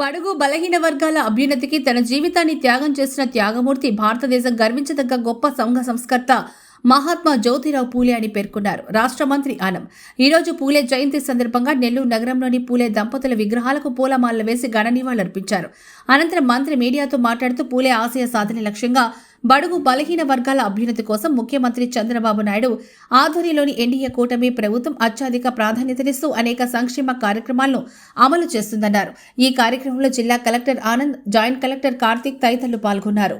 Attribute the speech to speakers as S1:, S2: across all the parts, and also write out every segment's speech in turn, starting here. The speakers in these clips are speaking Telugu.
S1: బడుగు బలహీన వర్గాల అభ్యున్నతికి తన జీవితాన్ని త్యాగం చేసిన త్యాగమూర్తి భారతదేశం గర్వించదగ్గ గొప్ప సంఘ సంస్కర్త మహాత్మా జ్యోతిరావు పూలే అని పేర్కొన్నారు. రాష్ట్ర మంత్రి ఆనం. ఈరోజు పూలే జయంతి సందర్భంగా నెల్లూరు నగరంలోని పూలే దంపతుల విగ్రహాలకు పూలమాలలు వేసి ఘన నివాళులర్పించారు. అనంతరం మంత్రి మీడియాతో మాట్లాడుతూ పూలే ఆశయ సాధన లక్ష్యంగా బడుగు బలహీన వర్గాల అభ్యున్నతి కోసం ముఖ్యమంత్రి చంద్రబాబు నాయుడు ఆధ్వర్యంలోని ఎన్డీఏ కూటమి ప్రభుత్వం అత్యధిక ప్రాధాన్యతనిస్తూ అనేక సంక్షేమ కార్యక్రమాలను అమలు చేస్తుందన్నారు. ఈ కార్యక్రమంలో జిల్లా collector Anand joint collector Karthik తదితరులు పాల్గొన్నారు.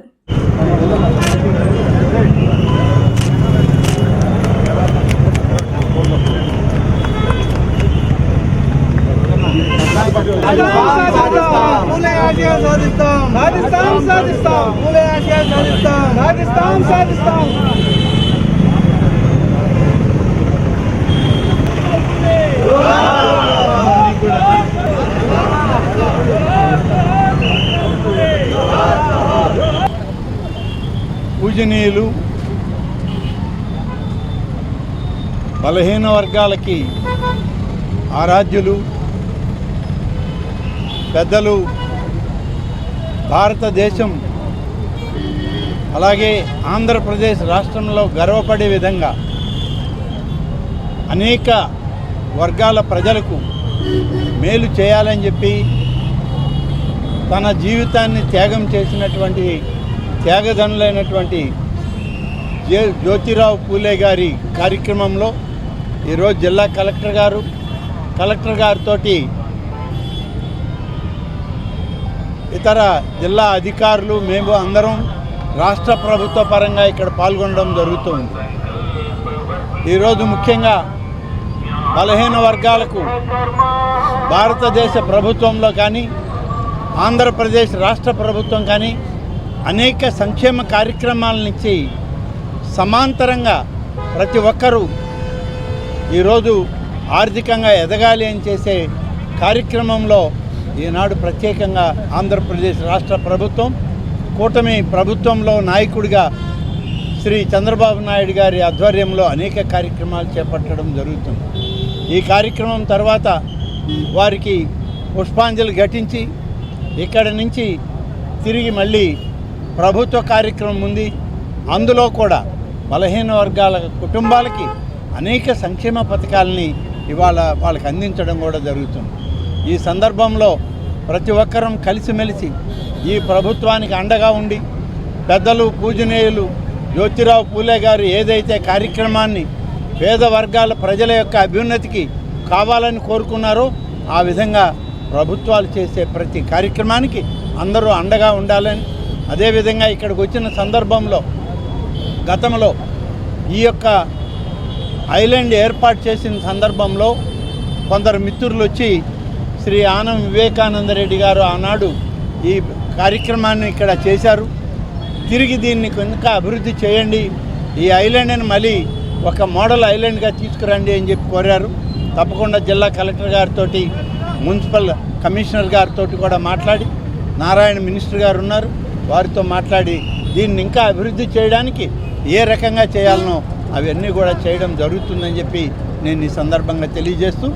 S2: మూలే ఆశయ సాధిస్తాం. సాధిస్తాం సాధిస్తాం. మూలే ఆశయ సాధిస్తాం. సాధిస్తాం సాధిస్తాం.
S3: పూజనీయులు బలహీన వర్గాలకి ఆరాధ్యులు పెద్దలు భారతదేశం అలాగే ఆంధ్రప్రదేశ్ రాష్ట్రంలో గర్వపడే విధంగా అనేక వర్గాల ప్రజలకు మేలు చేయాలని చెప్పి తన జీవితాన్ని త్యాగం చేసినటువంటి త్యాగధనులైనటువంటి జే జ్యోతిరావు పూలే గారి కార్యక్రమంలో ఈరోజు జిల్లా కలెక్టర్ గారు కలెక్టర్ గారితో ఇతర జిల్లా అధికారులు మేము అందరం రాష్ట్ర ప్రభుత్వ పరంగా ఇక్కడ పాల్గొనడం జరుగుతుంది. ఈరోజు ముఖ్యంగా బలహీన వర్గాలకు భారతదేశ ప్రభుత్వంలో కానీ ఆంధ్రప్రదేశ్ రాష్ట్ర ప్రభుత్వం కానీ అనేక సంక్షేమ కార్యక్రమాల నుంచి సమాంతరంగా ప్రతి ఒక్కరూ ఈరోజు ఆర్థికంగా ఎదగాలి అని చేసే కార్యక్రమంలో ఈనాడు ప్రత్యేకంగా ఆంధ్రప్రదేశ్ రాష్ట్ర ప్రభుత్వం కూటమి ప్రభుత్వంలో నాయకుడిగా శ్రీ చంద్రబాబు నాయుడు గారి ఆధ్వర్యంలో అనేక కార్యక్రమాలు చేపట్టడం జరుగుతుంది. ఈ కార్యక్రమం తర్వాత వారికి పుష్పాంజలి ఘటించి ఇక్కడ నుంచి తిరిగి మళ్ళీ ప్రభుత్వ కార్యక్రమం ఉంది. అందులో కూడా బలహీన వర్గాల కుటుంబాలకి అనేక సంక్షేమ పథకాలని ఇవాళ వాళ్ళకి అందించడం కూడా జరుగుతుంది. ఈ సందర్భంలో ప్రతి ఒక్కరం కలిసిమెలిసి ఈ ప్రభుత్వానికి అండగా ఉండి పెద్దలు పూజనీయులు జ్యోతిరావు పూలే గారు ఏదైతే కార్యక్రమాన్ని పేద వర్గాల ప్రజల యొక్క అభ్యున్నతికి కావాలని కోరుకున్నారో ఆ విధంగా ప్రభుత్వాలు చేసే ప్రతి కార్యక్రమానికి అందరూ అండగా ఉండాలని అదేవిధంగా ఇక్కడికి వచ్చిన సందర్భంలో గతంలో ఈ యొక్క ఐలాండ్ ఏర్పాటు చేసిన సందర్భంలో కొందరు మిత్రులు వచ్చి శ్రీ ఆనం వివేకానంద రెడ్డి గారు ఆనాడు ఈ కార్యక్రమాన్ని ఇక్కడ చేశారు. తిరిగి దీన్ని ఇంకా అభివృద్ధి చేయండి. ఈ ఐలాండ్ని మళ్ళీ ఒక మోడల్ ఐలాండ్గా తీసుకురండి అని చెప్పి కోరారు. తప్పకుండా జిల్లా కలెక్టర్ గారితో మున్సిపల్ కమిషనర్ గారితో కూడా మాట్లాడి నారాయణ మినిస్టర్ గారు ఉన్నారు. వారితో మాట్లాడి దీన్ని ఇంకా అభివృద్ధి చేయడానికి ఏ రకంగా చేయాలనో అవన్నీ కూడా చేయడం జరుగుతుందని చెప్పి నేను ఈ సందర్భంగా తెలియజేస్తూ